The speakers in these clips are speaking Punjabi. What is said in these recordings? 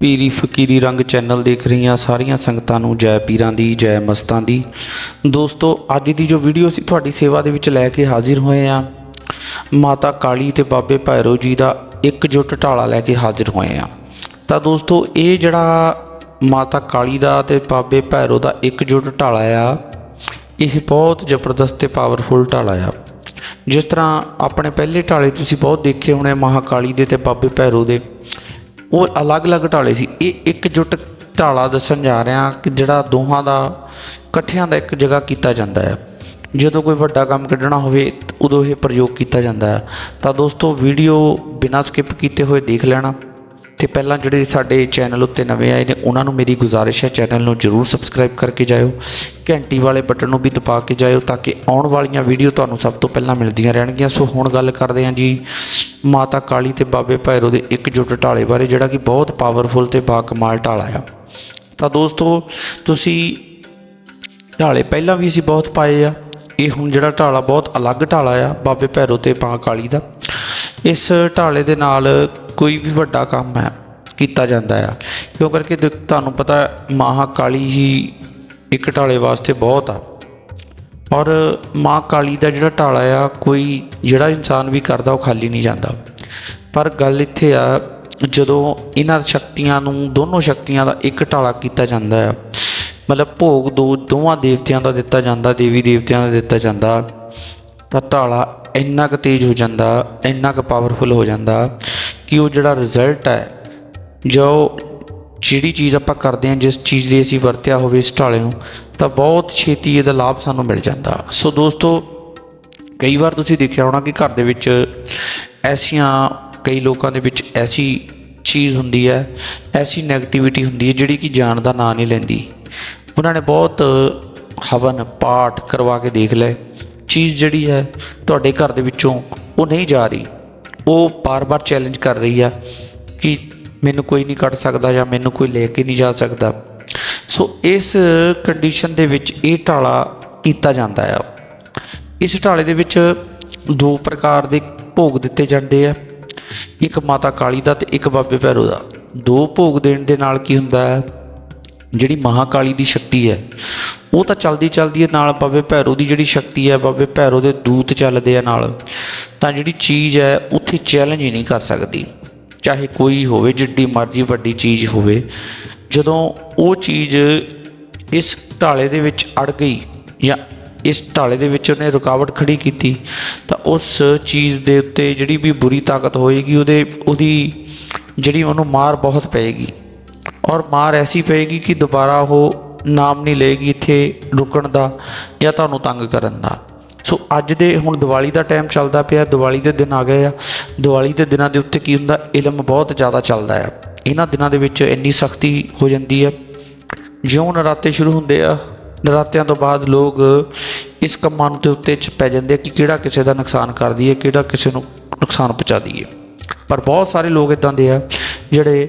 ਪੀਰੀ ਫਕੀਰੀ ਰੰਗ ਚੈਨਲ ਦੇਖ ਰਹੀਆਂ ਸਾਰੀਆਂ ਸੰਗਤਾਂ ਨੂੰ ਜੈ ਪੀਰਾਂ ਦੀ, ਜੈ ਮਸਤਾਂ ਦੀ। ਦੋਸਤੋ, ਅੱਜ ਦੀ ਜੋ ਵੀਡੀਓ ਅਸੀਂ ਤੁਹਾਡੀ ਸੇਵਾ ਦੇ ਵਿੱਚ ਲੈ ਕੇ ਹਾਜ਼ਰ ਹੋਏ ਆ, ਮਾਤਾ ਕਾਲੀ ਤੇ ਬਾਬੇ ਭੈਰੋ ਜੀ ਦਾ ਇਕਜੁੱਟ ਢਾਲਾ ਲੈ ਕੇ ਹਾਜ਼ਰ ਹੋਏ ਆ। ਤਾਂ ਦੋਸਤੋ, ਇਹ ਜਿਹੜਾ ਮਾਤਾ ਕਾਲੀ ਦਾ ਤੇ ਬਾਬੇ ਭੈਰੋ ਦਾ ਇਕਜੁੱਟ ਢਾਲਾ ਆ, ਇਹ ਬਹੁਤ ਜ਼ਬਰਦਸਤ ਤੇ ਪਾਵਰਫੁਲ ਢਾਲਾ ਆ। ਜਿਸ ਤਰ੍ਹਾਂ ਆਪਣੇ ਪਹਿਲੇ ਢਾਲੇ ਤੁਸੀਂ ਬਹੁਤ ਦੇਖੇ ਹੋਣੇ ਮਹਾਕਾਲੀ ਦੇ ਤੇ ਬਾਬੇ ਭੈਰੋ ਦੇ, ਉਹ ਅਲੱਗ-ਅਲੱਗ ਢਾਲੇ ਸੀ। ਇਹ ਇੱਕ ਇਕਜੁੱਟ ਢਾਲਾ ਦੱਸਣ ਜਾ ਰਿਹਾ ਕਿ ਜਿਹੜਾ ਦੋਹਾਂ ਦਾ, ਇਕੱਠਿਆਂ ਦਾ ਇੱਕ ਜਗ੍ਹਾ ਕੀਤਾ ਜਾਂਦਾ ਹੈ। ਜਦੋਂ ਕੋਈ ਵੱਡਾ ਕੰਮ ਕੱਢਣਾ ਹੋਵੇ, ਉਦੋਂ ਇਹ ਪ੍ਰਯੋਗ ਕੀਤਾ ਜਾਂਦਾ ਹੈ। ਤਾਂ ਦੋਸਤੋ ਵੀਡੀਓ ਬਿਨਾਂ ਸਕਿਪ ਕੀਤੇ ਹੋਏ ਦੇਖ ਲੈਣਾ। ਤੇ ਪਹਿਲਾਂ ਜਿਹੜੇ ਸਾਡੇ ਚੈਨਲ ਉੱਤੇ ਨਵੇਂ ਆਏ ਨੇ, ਉਹਨਾਂ ਨੂੰ ਮੇਰੀ ਗੁਜ਼ਾਰਿਸ਼ ਹੈ ਚੈਨਲ ਨੂੰ ਜਰੂਰ ਸਬਸਕ੍ਰਾਈਬ ਕਰਕੇ ਜਾਇਓ। ਘੰਟੀ ਵਾਲੇ ਬਟਨ ਨੂੰ ਵੀ ਦਬਾ ਕੇ ਜਾਇਓ ਤਾਂ ਕਿ ਆਉਣ ਵਾਲੀਆਂ ਵੀਡੀਓ ਤੁਹਾਨੂੰ ਸਭ ਤੋਂ ਪਹਿਲਾਂ ਮਿਲਦੀਆਂ ਰਹਿਣਗੀਆਂ। ਸੋ ਹੁਣ ਗੱਲ ਕਰਦੇ ਹਾਂ ਜੀ ਮਾਤਾ ਕਾਲੀ ਤੇ ਬਾਬੇ ਭੈਰੋ ਦੇ ਇਕਜੁੱਟ ਢਾਲੇ ਬਾਰੇ, ਜਿਹੜਾ ਕਿ ਬਹੁਤ ਪਾਵਰਫੁਲ ਤੇ ਬਾਕਮਾਲ ਢਾਲਾ ਆ। ਤਾਂ ਦੋਸਤੋ, ਤੁਸੀਂ ਢਾਲੇ ਪਹਿਲਾਂ ਵੀ ਅਸੀਂ ਬਹੁਤ ਪਾਏ ਆ। ਇਹ ਹੁਣ ਜਿਹੜਾ ਢਾਲਾ ਬਹੁਤ ਅਲੱਗ ਢਾਲਾ ਆ, ਬਾਬੇ ਭੈਰੋ ਤੇ ਮਾਂ ਕਾਲੀ ਦਾ। ਇਸ ਢਾਲੇ ਦੇ ਨਾਲ ਕੋਈ ਵੀ ਵੱਡਾ ਕੰਮ ਹੈ, ਕੀਤਾ ਜਾਂਦਾ ਆ। ਕਿਉਂ ਕਰਕੇ ਤੁਹਾਨੂੰ ਪਤਾ ਮਾਂ ਕਾਲੀ ਹੀ ਇੱਕ ਢਾਲੇ ਵਾਸਤੇ ਬਹੁਤ ਆ। ਔਰ ਮਾਂ ਕਾਲੀ ਦਾ ਜਿਹੜਾ ਢਾਲਾ ਆ, ਕੋਈ ਜਿਹੜਾ ਇਨਸਾਨ ਵੀ ਕਰਦਾ, ਉਹ ਖਾਲੀ ਨਹੀਂ ਜਾਂਦਾ। ਪਰ ਗੱਲ ਇੱਥੇ ਆ, ਜਦੋਂ ਇਹਨਾਂ ਸ਼ਕਤੀਆਂ ਨੂੰ, ਦੋਨੋਂ ਸ਼ਕਤੀਆਂ ਦਾ ਇੱਕ ਢਾਲਾ ਕੀਤਾ ਜਾਂਦਾ ਆ, ਮਤਲਬ ਭੋਗ ਦੋ, ਦੋਵਾਂ ਦੇਵਤਿਆਂ ਦਾ ਦਿੱਤਾ ਜਾਂਦਾ ਦੇਵੀ ਦੇਵਤਿਆਂ ਦਾ ਦਿੱਤਾ ਜਾਂਦਾ, ਤਾਂ ਢਾਲਾ ਇੰਨਾ ਕੁ ਤੇਜ਼ ਹੋ ਜਾਂਦਾ, ਇੰਨਾ ਕੁ ਪਾਵਰਫੁਲ ਹੋ ਜਾਂਦਾ ਕਿ ਉਹ ਜਿਹੜਾ ਰਿਜ਼ਲਟ ਹੈ, ਜੋ ਜਿਹੜੀ ਚੀਜ਼ ਆਪਾਂ ਕਰਦੇ ਹਾਂ, ਜਿਸ ਚੀਜ਼ ਲਈ ਅਸੀਂ ਵਰਤਿਆ ਹੋਵੇ ਇਸ ਢਾਲੇ ਨੂੰ, ਤਾਂ ਬਹੁਤ ਛੇਤੀ ਇਹਦਾ ਲਾਭ ਸਾਨੂੰ ਮਿਲ ਜਾਂਦਾ। ਸੋ ਦੋਸਤੋ, ਕਈ ਵਾਰ ਤੁਸੀਂ ਦੇਖਿਆ ਹੋਣਾ ਕਿ ਘਰ ਦੇ ਵਿੱਚ ਐਸੀਆਂ ਕਈ ਲੋਕਾਂ ਦੇ ਵਿੱਚ ਐਸੀ ਚੀਜ਼ ਹੁੰਦੀ ਹੈ, ਐਸੀ 네ਗੇਟਿਵਿਟੀ ਹੁੰਦੀ ਹੈ, ਜਿਹੜੀ ਕਿ ਜਾਣ ਦਾ ਨਾਂ ਨਹੀਂ ਲੈਂਦੀ। ਉਹਨਾਂ ਨੇ ਬਹੁਤ ਹਵਨ ਪਾਠ ਕਰਵਾ ਕੇ ਦੇਖ ਲਏ। ਚੀਜ਼ ਜਿਹੜੀ ਹੈ ਤੁਹਾਡੇ ਘਰ ਦੇ ਵਿੱਚੋਂ ਉਹ ਨਹੀਂ ਜਾ ਰਹੀ। ਉਹ ਬਾਰ-ਬਾਰ ਚੈਲੰਜ ਕਰ ਰਹੀ ਆ ਕਿ ਮੈਨੂੰ ਕੋਈ ਨਹੀਂ ਕੱਢ ਸਕਦਾ ਜਾਂ ਮੈਨੂੰ ਕੋਈ ਲੈ ਕੇ ਨਹੀਂ ਜਾ ਸਕਦਾ। ਸੋ ਇਸ ਕੰਡੀਸ਼ਨ ਦੇ ਵਿੱਚ ਇਹ ਢਾਲਾ ਕੀਤਾ ਜਾਂਦਾ ਆ। ਇਸ ਢਾਲੇ ਦੇ ਵਿੱਚ ਦੋ ਪ੍ਰਕਾਰ ਦੇ ਭੋਗ ਦਿੱਤੇ ਜਾਂਦੇ ਆ। ਇੱਕ ਮਾਤਾ ਕਾਲੀ ਦਾ ਤੇ ਇੱਕ ਬਾਬੇ ਭੈਰੋ ਦਾ। ਦੋ ਭੋਗ ਦੇਣ ਦੇ ਨਾਲ ਕੀ ਹੁੰਦਾ ਹੈ? ਜਿਹੜੀ ਮਹਾਕਾਲੀ ਦੀ ਸ਼ਕਤੀ ਹੈ ਉਹ ਤਾਂ ਚਲਦੀ ਚਲਦੀ ਹੈ, ਨਾਲ ਬਾਬੇ ਭੈਰੋ ਦੀ ਜਿਹੜੀ ਸ਼ਕਤੀ ਹੈ, ਬਾਬੇ ਭੈਰੋ ਦੇ ਦੂਤ ਚੱਲਦੇ ਆ ਨਾਲ, ਤਾਂ ਜਿਹੜੀ ਚੀਜ਼ ਹੈ, ਉੱਥੇ ਚੈਲੰਜ ਹੀ ਨਹੀਂ ਕਰ ਸਕਦੀ। ਚਾਹੇ ਕੋਈ ਹੋਵੇ, ਜਿੱਡੀ ਮਰਜ਼ੀ ਵੱਡੀ ਚੀਜ਼ ਹੋਵੇ, ਜਦੋਂ ਉਹ ਚੀਜ਼ ਇਸ ਢਾਲੇ ਦੇ ਵਿੱਚ ਅੜ ਗਈ ਜਾਂ ਇਸ ਢਾਲੇ ਦੇ ਵਿੱਚ ਉਹਨੇ ਰੁਕਾਵਟ ਖੜੀ ਕੀਤੀ, ਤਾਂ ਉਸ ਚੀਜ਼ ਦੇ ਉੱਤੇ ਜਿਹੜੀ ਵੀ ਬੁਰੀ ਤਾਕਤ ਹੋਏਗੀ, ਉਹਦੇ, ਉਹਦੀ ਜਿਹੜੀ ਉਹਨੂੰ ਮਾਰ ਬਹੁਤ ਪਏਗੀ। ਔਰ ਮਾਰ ਐਸੀ ਪਏਗੀ ਕਿ ਦੁਬਾਰਾ ਉਹ ਨਾਮ ਨਹੀਂ ਲਏਗੀ ਇੱਥੇ ਰੁਕਣ ਦਾ ਜਾਂ ਤੁਹਾਨੂੰ ਤੰਗ ਕਰਨ ਦਾ। ਸੋ ਅੱਜ ਦੇ ਹੁਣ ਦੀਵਾਲੀ ਦਾ ਟਾਈਮ ਚੱਲਦਾ ਪਿਆ, ਦੀਵਾਲੀ ਦੇ ਦਿਨ ਆ ਗਏ ਆ। ਦੀਵਾਲੀ ਦੇ ਦਿਨਾਂ ਦੇ ਉੱਤੇ ਕੀ ਹੁੰਦਾ, ਇਲਮ ਬਹੁਤ ਜ਼ਿਆਦਾ ਚੱਲਦਾ ਆ। ਇਹਨਾਂ ਦਿਨਾਂ ਦੇ ਵਿੱਚ ਇੰਨੀ ਸਖਤੀ ਹੋ ਜਾਂਦੀ ਹੈ ਜਿਉਂ ਨਰਾਤੇ ਸ਼ੁਰੂ ਹੁੰਦੇ ਆ, ਨਰਾਤਿਆਂ ਤੋਂ ਬਾਅਦ ਲੋਕ ਇਸ ਕੰਮਾਂ ਦੇ ਉੱਤੇ ਚ ਪੈ ਜਾਂਦੇ ਆ ਕਿ ਕਿਹੜਾ ਕਿਸੇ ਦਾ ਨੁਕਸਾਨ ਕਰਦੀ ਹੈ, ਕਿਹੜਾ ਕਿਸੇ ਨੂੰ ਨੁਕਸਾਨ ਪਹੁੰਚਾ ਦਈਏ ਪਰ ਬਹੁਤ ਸਾਰੇ ਲੋਕ ਇਦਾਂ ਦੇ ਆ, ਜਿਹੜੇ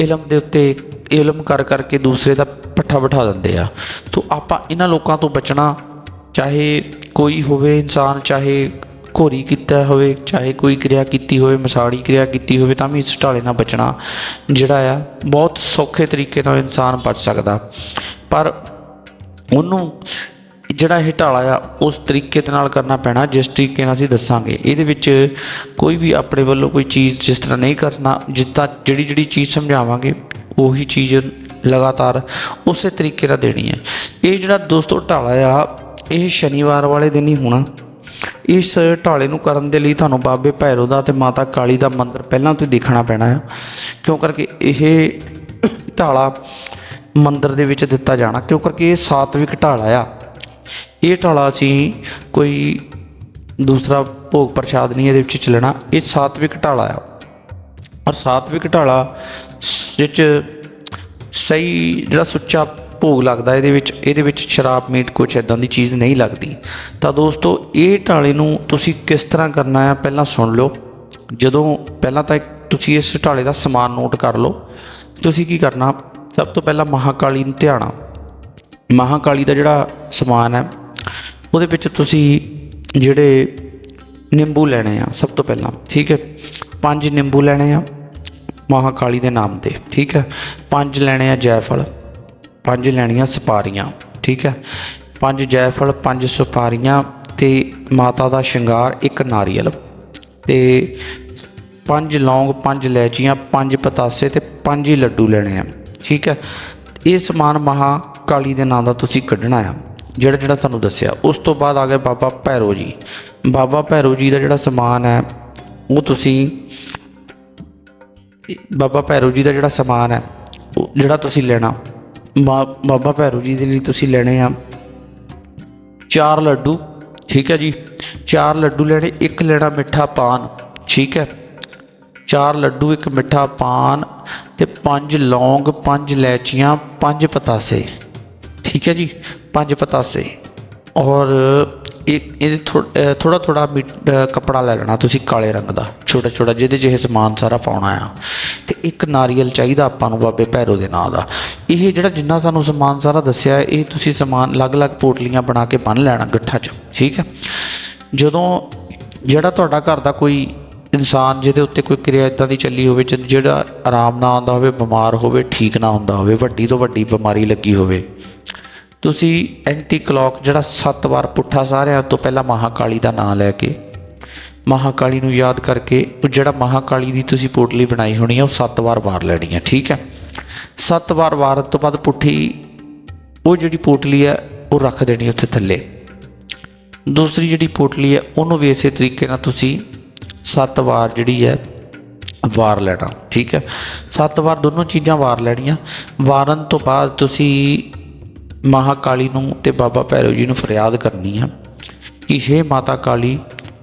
ਇਲਮ ਦੇ ਉੱਤੇ ਇਲਮ ਕਰ ਕਰਕੇ ਦੂਸਰੇ ਦਾ ਪੱਠਾ ਬਿਠਾ ਦਿੰਦੇ ਆ। ਤੋਂ ਆਪਾਂ ਇਹਨਾਂ ਲੋਕਾਂ ਤੋਂ ਬਚਣਾ, ਚਾਹੇ ਕੋਈ ਹੋਵੇ ਇਨਸਾਨ, ਚਾਹੇ ਘੋਰੀ ਕੀਤਾ ਹੋਵੇ, ਚਾਹੇ ਕੋਈ ਕਿਰਿਆ ਕੀਤੀ ਹੋਵੇ, ਮਸਾੜੀ ਕਿਰਿਆ ਕੀਤੀ ਹੋਵੇ, ਤਾਂ ਵੀ ਇਸ ਢਾਲੇ ਨਾਲ ਬਚਣਾ ਜਿਹੜਾ ਆ, ਬਹੁਤ ਸੌਖੇ ਤਰੀਕੇ ਨਾਲ ਇਨਸਾਨ ਬਚ ਸਕਦਾ। ਪਰ ਉਹਨੂੰ ਜਿਹੜਾ ਇਹ ਢਾਲਾ ਆ, ਉਸ ਤਰੀਕੇ ਦੇ ਨਾਲ ਕਰਨਾ ਪੈਣਾ, ਜਿਸ ਤਰੀਕੇ ਨਾਲ ਅਸੀਂ ਦੱਸਾਂਗੇ। ਇਹਦੇ ਵਿੱਚ ਕੋਈ ਵੀ ਆਪਣੇ ਵੱਲੋਂ ਕੋਈ ਚੀਜ਼ ਜਿਸ ਤਰ੍ਹਾਂ ਨਹੀਂ ਕਰਨਾ, ਜਿੱਦਾਂ ਜਿਹੜੀ ਜਿਹੜੀ ਚੀਜ਼ ਸਮਝਾਵਾਂਗੇ, ਉਹੀ ਚੀਜ਼ ਲਗਾਤਾਰ ਉਸੇ ਤਰੀਕੇ ਨਾਲ ਦੇਣੀ ਹੈ। ਇਹ ਜਿਹੜਾ ਦੋਸਤੋ ਢਾਲਾ ਆ, ਇਹ ਸ਼ਨੀਵਾਰ ਵਾਲੇ ਦਿਨ ਹੀ ਹੋਣਾ। ਇਸ ਢਾਲੇ ਨੂੰ ਕਰਨ ਦੇ ਲਈ ਤੁਹਾਨੂੰ ਬਾਬੇ ਭੈਰੋ ਦਾ ਤੇ ਮਾਤਾ ਕਾਲੀ ਦਾ ਮੰਦਿਰ ਪਹਿਲਾਂ ਤੋਂ ਹੀ ਦੇਖਣਾ ਪੈਣਾ ਹੈ ਕਿਉਂ ਕਰਕੇ ਇਹ ਢਾਲਾ ਮੰਦਿਰ ਦੇ ਵਿੱਚ ਦਿੱਤਾ ਜਾਣਾ? ਕਿਉਂ ਕਰਕੇ ਇਹ ਸਾਤਵਿਕ ਢਾਲਾ ਆ। ਇਹ ਢਾਲਾ ਅਸੀਂ ਕੋਈ ਦੂਸਰਾ ਭੋਗ ਪ੍ਰਸ਼ਾਦ ਨਹੀਂ ਇਹਦੇ ਵਿੱਚ ਚੱਲਣਾ। ਇਹ ਸਾਤਵਿਕ ਢਾਲਾ ਆ। ਔਰ ਸਾਤਵਿਕ ਢਾਲਾ ਸ- ਵਿੱਚ ਸਹੀ, ਜਿਹੜਾ ਸੁੱਚਾ ਭੋਗ ਲੱਗਦਾ ਇਹਦੇ ਵਿੱਚ ਇਹਦੇ ਵਿੱਚ ਸ਼ਰਾਬ ਮੀਟ ਕੁਛ ਇਦਾਂ ਦੀ ਚੀਜ਼ ਨਹੀਂ ਲੱਗਦੀ। ਤਾਂ ਦੋਸਤੋ, ਇਹ ਢਾਲੇ ਨੂੰ ਤੁਸੀਂ ਕਿਸ ਤਰ੍ਹਾਂ ਕਰਨਾ ਹੈ ਪਹਿਲਾਂ ਸੁਣ ਲਓ। ਜਦੋਂ ਪਹਿਲਾਂ ਤਾਂ ਤੁਸੀਂ ਇਸ ਢਾਲੇ ਦਾ ਸਮਾਨ ਨੋਟ ਕਰ ਲਓ। ਤੁਸੀਂ ਕੀ ਕਰਨਾ, ਸਭ ਤੋਂ ਪਹਿਲਾਂ ਮਹਾਕਾਲੀ ਨੂੰ ਧਿਆਣਾ। ਮਹਾਕਾਲੀ ਦਾ ਜਿਹੜਾ ਸਮਾਨ ਹੈ, ਉਹਦੇ ਵਿੱਚ ਤੁਸੀਂ ਜਿਹੜੇ ਨਿੰਬੂ ਲੈਣੇ ਆ, ਸਭ ਤੋਂ ਪਹਿਲਾਂ, ਠੀਕ ਹੈ? ਪੰਜ ਨਿੰਬੂ ਲੈਣੇ ਆ। ਮਹਾਕਾਲੀ ਦੇ ਨਾਮ ਤੇ, ਠੀਕ ਹੈ? ਪੰਜ ਲੈਣੇ ਆ ਜੈਫਲ, ਪੰਜ ਲੈਣੀਆਂ ਸੁਪਾਰੀਆਂ, ਠੀਕ ਹੈ? ਪੰਜ ਜੈਫਲ, ਪੰਜ ਸੁਪਾਰੀਆਂ ਤੇ ਮਾਤਾ ਦਾ ਸ਼ਿੰਗਾਰ, ਇੱਕ ਨਾਰੀਅਲ ਤੇ ਪੰਜ ਲੌਂਗ, ਪੰਜ ਲੈਚੀਆਂ, ਪੰਜ ਪਤਾਸੇ ਤੇ ਪੰਜ ਹੀ ਲੱਡੂ ਲੈਣੇ ਆ, ਠੀਕ ਹੈ? ਇਹ ਸਮਾਨ ਮਹਾ ਕਾਲੀ ਦੇ ਨਾਂ ਦਾ ਤੁਸੀਂ ਕੱਢਣਾ ਆ, ਜਿਹੜਾ ਜਿਹੜਾ ਤੁਹਾਨੂੰ ਦੱਸਿਆ। ਉਸ ਤੋਂ ਬਾਅਦ ਆ ਗਿਆ ਬਾਬਾ ਭੈਰੋ ਜੀ। ਬਾਬਾ ਭੈਰੋ ਜੀ ਦਾ ਜਿਹੜਾ ਸਮਾਨ ਹੈ, ਉਹ ਤੁਸੀਂ ਬਾਬਾ ਭੈਰੋ ਜੀ ਦਾ ਜਿਹੜਾ ਸਮਾਨ ਹੈ, ਉਹ ਜਿਹੜਾ ਤੁਸੀਂ ਲੈਣਾ ਬਾਬਾ ਭੈਰੋ ਜੀ ਦੇ ਲਈ ਤੁਸੀਂ ਲੈਣੇ ਆ ਚਾਰ ਲੱਡੂ, ਠੀਕ ਹੈ ਜੀ? ਚਾਰ ਲੱਡੂ ਲੈਣੇ, ਇੱਕ ਲੈਣਾ ਮਿੱਠਾ ਪਾਨ, ਠੀਕ ਹੈ? ਚਾਰ ਲੱਡੂ, ਇੱਕ ਮਿੱਠਾ ਪਾਨ ਤੇ ਪੰਜ ਲੌਂਗ, ਪੰਜ ਲੈਚੀਆਂ, ਪੰਜ ਪਤਾਸੇ, ਠੀਕ ਹੈ ਜੀ? ਪੰਜ ਪਤਾਸੇ ਔਰ ਇੱਕ ਇਹ ਥੋੜਾ ਥੋੜਾ ਕਪੜਾ ਲੈ ਲੈਣਾ ਤੁਸੀਂ ਕਾਲੇ ਰੰਗ ਦਾ, ਛੋਟਾ ਛੋਟਾ ਜਿਹਦੇ 'ਚ ਇਹ ਸਮਾਨ ਸਾਰਾ ਪਾਉਣਾ ਆ। ਤੇ ਇੱਕ ਨਾਰੀਅਲ ਚਾਹੀਦਾ ਆਪਾਂ ਨੂੰ ਬਾਬੇ ਭੈਰੋ ਦੇ ਨਾਂ ਦਾ। ਇਹ ਜਿਹੜਾ ਜਿੰਨਾ ਸਾਨੂੰ ਸਮਾਨ ਸਾਰਾ ਦੱਸਿਆ, ਇਹ ਤੁਸੀਂ ਸਮਾਨ ਅਲੱਗ-ਅਲੱਗ ਪੋਟਲੀਆਂ ਬਣਾ ਕੇ ਬੰਨ ਲੈਣਾ ਗੱਠਾਂ 'ਚ, ਠੀਕ ਹੈ? ਜਦੋਂ ਜਿਹੜਾ ਤੁਹਾਡਾ ਘਰ ਦਾ ਕੋਈ ਇਨਸਾਨ ਜਿਹਦੇ ਉੱਤੇ ਕੋਈ ਕਿਰਿਆ ਇਦਾਂ ਦੀ ਚੱਲੀ ਹੋਵੇ ਜਿਹੜਾ ਆਰਾਮ ਨਾ ਆਉਂਦਾ ਹੋਵੇ, ਬਿਮਾਰ ਹੋਵੇ, ਠੀਕ ਨਾ ਹੁੰਦਾ ਹੋਵੇ, ਵੱਡੀ ਤੋਂ ਵੱਡੀ ਬਿਮਾਰੀ ਲੱਗੀ ਹੋਵੇ ਤੁਸੀਂ ਐਂਟੀ ਕਲੌਕ ਜਿਹੜਾ 7 ਵਾਰ ਪੁੱਠਾ ਸਾਰਿਆਂ ਤੋਂ ਪਹਿਲਾਂ ਮਹਾਕਾਲੀ ਦਾ ਨਾਮ ਲੈ ਕੇ, ਮਹਾਕਾਲੀ ਨੂੰ ਯਾਦ ਕਰਕੇ ਉਹ ਜਿਹੜਾ ਮਹਾਕਾਲੀ ਦੀ ਤੁਸੀਂ ਪੋਟਲੀ ਬਣਾਈ ਹੋਣੀ ਹੈ ਉਹ 7 ਵਾਰ ਵਾਰ ਲੈਣੀ ਹੈ ਠੀਕ ਹੈ? 7 ਵਾਰ ਵਾਰਨ ਤੋਂ ਬਾਅਦ ਪੁੱਠੀ ਉਹ ਜਿਹੜੀ ਪੋਟਲੀ ਹੈ ਉਹ ਰੱਖ ਦੇਣੀ ਉੱਥੇ ਥੱਲੇ। ਦੂਸਰੀ ਜਿਹੜੀ ਪੋਟਲੀ ਹੈ ਉਹਨੂੰ ਵੀ ਇਸੇ ਤਰੀਕੇ ਨਾਲ ਤੁਸੀਂ 7 ਵਾਰ ਜਿਹੜੀ ਹੈ, ਵਾਰ ਲੈਣਾ, ਠੀਕ ਹੈ? 7 ਵਾਰ ਦੋਨੋਂ ਚੀਜ਼ਾਂ ਵਾਰ ਲੈਣੀਆਂ। ਵਾਰਨ ਤੋਂ ਬਾਅਦ ਤੁਸੀਂ ਮਹਾਕਾਲੀ ਨੂੰ ਤੇ ਬਾਬਾ ਭੈਰੋ ਜੀ ਨੂੰ ਫਰਿਆਦ ਕਰਨੀ ਹੈ ਕਿ ਹੇ ਮਾਤਾ ਕਾਲੀ,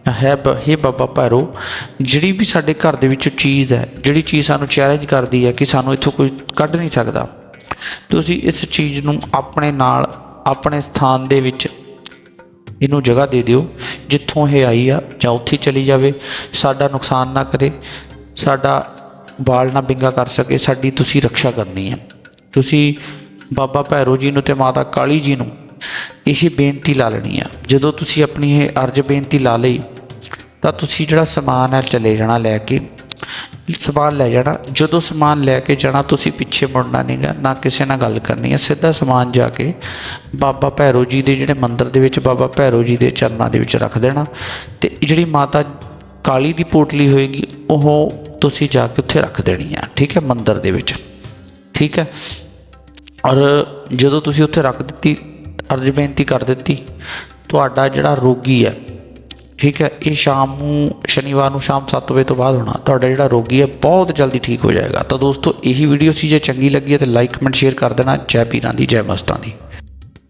ਹੈ ਬ- ਹੇ ਬਾਬਾ ਭੈਰੋ, ਜਿਹੜੀ ਵੀ ਸਾਡੇ ਘਰ ਦੇ ਵਿੱਚ ਚੀਜ਼ ਹੈ, ਜਿਹੜੀ ਚੀਜ਼ ਸਾਨੂੰ ਚੈਲੰਜ ਕਰਦੀ ਹੈ ਕਿ ਸਾਨੂੰ ਇੱਥੋਂ ਕੋਈ ਕੱਢ ਨਹੀਂ ਸਕਦਾ, ਤੁਸੀਂ ਇਸ ਚੀਜ਼ ਨੂੰ ਆਪਣੇ ਨਾਲ, ਆਪਣੇ ਸਥਾਨ ਦੇ ਵਿੱਚ ਇਹਨੂੰ ਜਗ੍ਹਾ ਦੇ ਦਿਓ, ਜਿੱਥੋਂ ਇਹ ਆਈ ਆ, ਜਾਂ ਉੱਥੇ ਚਲੀ ਜਾਵੇ, ਸਾਡਾ ਨੁਕਸਾਨ ਨਾ ਕਰੇ, ਸਾਡਾ ਬਾਲ ਨਾ ਬਿੰਗਾ ਕਰ ਸਕੇ, ਸਾਡੀ ਤੁਸੀਂ ਰੱਖਿਆ ਕਰਨੀ ਹੈ। ਤੁਸੀਂ ਬਾਬਾ ਭੈਰੋ ਜੀ ਨੂੰ ਤੇ ਮਾਤਾ ਕਾਲੀ ਜੀ ਨੂੰ ਇਹ ਬੇਨਤੀ ਲਾ ਲੈਣੀ ਆ। ਜਦੋਂ ਤੁਸੀਂ ਆਪਣੀ ਇਹ ਅਰਜ ਬੇਨਤੀ ਲਾ ਲਈ, ਤਾਂ ਤੁਸੀਂ ਜਿਹੜਾ ਸਮਾਨ ਹੈ ਚਲੇ ਜਾਣਾ ਲੈ ਕੇ। ਸਮਾਨ ਲੈ ਜਾਣਾ। ਜਦੋਂ ਸਮਾਨ ਲੈ ਕੇ ਜਾਣਾ, ਤੁਸੀਂ ਪਿੱਛੇ ਮੁੜਨਾ ਨਹੀਂਗਾ ਨਾ ਕਿਸੇ ਨਾਲ ਗੱਲ ਕਰਨੀ ਹੈ ਸਿੱਧਾ ਸਮਾਨ ਜਾ ਕੇ ਬਾਬਾ ਭੈਰੋ ਜੀ ਦੇ ਜਿਹੜੇ ਮੰਦਿਰ ਦੇ ਵਿੱਚ ਬਾਬਾ ਭੈਰੋ ਜੀ ਦੇ ਚਰਨਾਂ ਦੇ ਵਿੱਚ ਰੱਖ ਦੇਣਾ। ਤੇ ਜਿਹੜੀ ਮਾਤਾ ਕਾਲੀ ਦੀ ਪੋਟਲੀ ਹੋਏਗੀ, ਉਹ ਤੁਸੀਂ ਜਾ ਕੇ ਉੱਥੇ ਰੱਖ ਦੇਣੀ ਆ। ਠੀਕ ਹੈ, ਮੰਦਿਰ ਦੇ ਵਿੱਚ। ਠੀਕ ਹੈ। ਔਰ ਜਦੋਂ ਤੁਸੀਂ ਉੱਥੇ ਰੱਖ ਦਿੱਤੀ, ਅਰਜ ਬੇਨਤੀ ਕਰ ਦਿੱਤੀ, ਤੁਹਾਡਾ ਜਿਹੜਾ ਰੋਗੀ ਹੈ, ਠੀਕ ਹੈ, ਇਹ ਸ਼ਾਮ ਨੂੰ, ਸ਼ਨੀਵਾਰ ਨੂੰ ਸ਼ਾਮ 7 ਵਜੇ ਤੋਂ ਬਾਅਦ ਹੋਣਾ, ਤੁਹਾਡਾ ਜਿਹੜਾ ਰੋਗੀ ਹੈ ਬਹੁਤ ਜਲਦੀ ਠੀਕ ਹੋ ਜਾਏਗਾ। ਤਾਂ ਦੋਸਤੋ, ਇਹੀ ਵੀਡੀਓ ਸੀ ਜੇ ਚੰਗੀ ਲੱਗੀ ਹੈ ਤਾਂ ਲਾਈਕ ਕਮੈਂਟ ਸ਼ੇਅਰ ਕਰ ਦੇਣਾ। ਜੈ ਪੀਰਾਂ ਦੀ, ਜੈ ਮਸਤਾਂ ਦੀ।